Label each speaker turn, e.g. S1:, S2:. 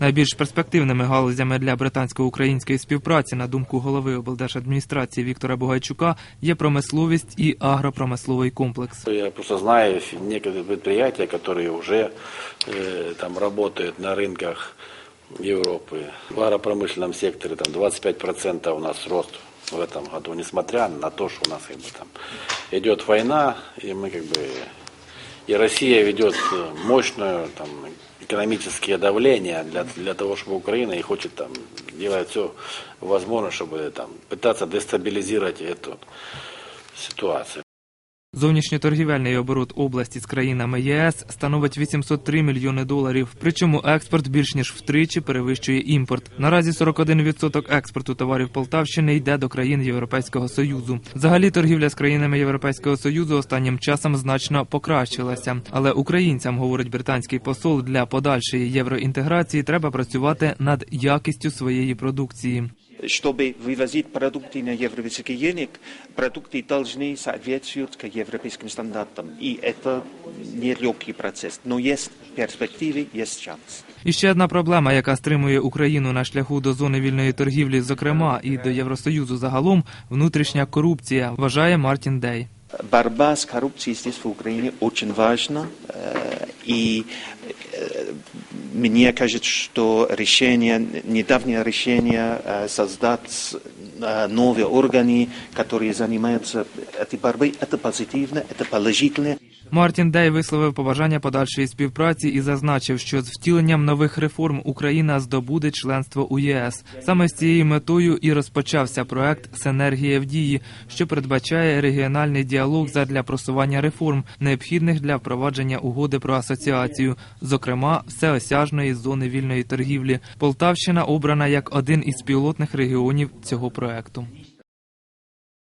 S1: Найбільш перспективними галузями для британсько-української співпраці, на думку голови облдержадміністрації Віктора Бугайчука, є промисловість і агропромисловий комплекс.
S2: Я просто знаю некоторые предприятия, которые уже э, там работают на рынках Европы. В агропромышленном секторе там 25% у нас рост в этом году, несмотря на то, что у нас как бы, там идет война, и мы как бы и Россия ведет э, мощное там экономическое давление для, для того, чтобы Украина и хочет там делать все возможное, чтобы там пытаться дестабилизировать эту ситуацию.
S1: Зовнішньоторгівельний оборот області з країнами ЄС становить 803 мільйони доларів. Причому експорт більш ніж втричі перевищує імпорт. Наразі 41% експорту товарів Полтавщини йде до країн Європейського союзу. Взагалі торгівля з країнами Європейського союзу останнім часом значно покращилася. Але українцям, говорить британський посол, для подальшої євроінтеграції треба працювати над якістю своєї продукції
S3: Чтобы вывозить продукты на европейский рынок, продукты должны соответствовать к европейским стандартам. И это нелегкий процесс. Но есть перспективы, есть шанс.
S1: І ще одна проблема, яка стримує Україну на шляху до зони вільної торгівлі, зокрема і до Євросоюзу загалом, внутрішня корупція, вважає Мартін Дей.
S3: Борьба с коррупцией здесь в Украине очень важна. э, И э, Мне кажется, что решение, недавнее решение э, создать э, новые органы, которые занимаются этой борьбой, это позитивно, это положительно.
S1: Мартін Дей висловив побажання подальшої співпраці і зазначив, що з втіленням нових реформ Україна здобуде членство у ЄС. Саме з цією метою і розпочався проект Синергія в дії, що передбачає регіональний діалог задля просування реформ, необхідних для впровадження угоди про асоціацію, зокрема всеосяжної зони вільної торгівлі. Полтавщина обрана як один із пілотних регіонів цього проекту.